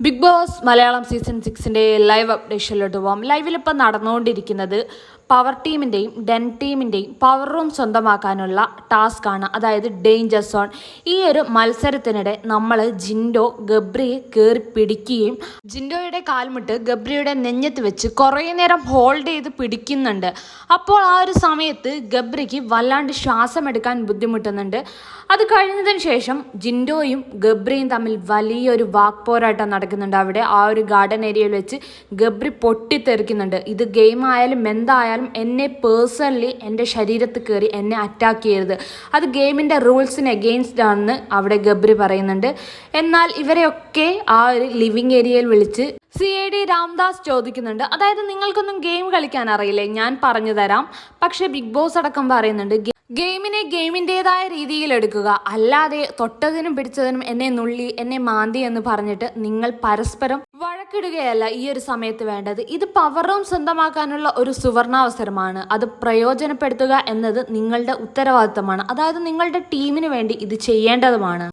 Big Boss Malayalam season സിക്സിന്റെ live അപ്ഡേഷനിലോട്ട് പോകാം ലൈവിൽ ഇപ്പം നടന്നുകൊണ്ടിരിക്കുന്നത് പവർ ടീമിന്റെയും ഡെൻ ടീമിന്റെയും പവർ റൂം സ്വന്തമാക്കാനുള്ള ടാസ്ക്കാണ് അതായത് ഡേഞ്ചർ സോൺ ഈ ഒരു മത്സരത്തിനിടെ നമ്മൾ ജിൻഡോ ഗബ്രിയെ കയറി പിടിക്കുകയും ജിൻഡോയുടെ കാൽമുട്ട് ഗബ്രിയുടെ നെഞ്ഞത്ത് വെച്ച് കുറേ നേരം ഹോൾഡ് ചെയ്ത് പിടിക്കുന്നുണ്ട്. അപ്പോൾ ആ ഒരു സമയത്ത് ഗബ്രിക്ക് വല്ലാണ്ട് ശ്വാസമെടുക്കാൻ ബുദ്ധിമുട്ടുന്നുണ്ട്. അത് കഴിഞ്ഞതിന് ശേഷം ജിൻഡോയും ഗബ്രിയും തമ്മിൽ വലിയൊരു വാക്പോരാട്ടം നടക്കുന്നുണ്ട് അവിടെ. ആ ഒരു ഗാർഡൻ ഏരിയയിൽ വെച്ച് ഗബ്രി പൊട്ടിത്തെറിക്കുന്നുണ്ട്. ഇത് ഗെയിം ആയാലും എന്തായാലും എന്നെ പേഴ്സണലി എന്റെ ശരീരത്തിൽ കയറി എന്നെ അറ്റാക്ക് ചെയ്യരുത്. അത് ഗെയിമിന്റെ റൂൾസിന് എഗെയിൻസ്റ്റ് ആണെന്ന് അവിടെ ഗബ്രി പറയുന്നുണ്ട്. എന്നാൽ ഇവരെയൊക്കെ ആ ഒരു ലിവിങ് ഏരിയയിൽ വിളിച്ച് സി ഐ ഡി രാംദാസ് ചോദിക്കുന്നുണ്ട്. അതായത് നിങ്ങൾക്കൊന്നും ഗെയിം കളിക്കാൻ അറിയില്ലേ? ഞാൻ പറഞ്ഞു തരാം. പക്ഷേ ബിഗ് ബോസ് അടക്കം പറയുന്നുണ്ട് ഗെയിമിനെ ഗെയിമിന്റെതായ രീതിയിൽ എടുക്കുക. അല്ലാതെ തൊട്ടതിനും പിടിച്ചതിനും എന്നെ നുള്ളി എന്നെ മാന്തി എന്ന് പറഞ്ഞിട്ട് നിങ്ങൾ പരസ്പരം വഴക്കിടുകയല്ല ഈ ഒരു സമയത്ത് വേണ്ടത് ഇത് പവർ റൂം സ്വന്തമാക്കാനുള്ള ഒരു സുവർണാവസരമാണ് അത് പ്രയോജനപ്പെടുത്തുക എന്നത് നിങ്ങളുടെ ഉത്തരവാദിത്തമാണ് അതായത് നിങ്ങളുടെ ടീമിന് വേണ്ടി ഇത് ചെയ്യേണ്ടതുമാണ്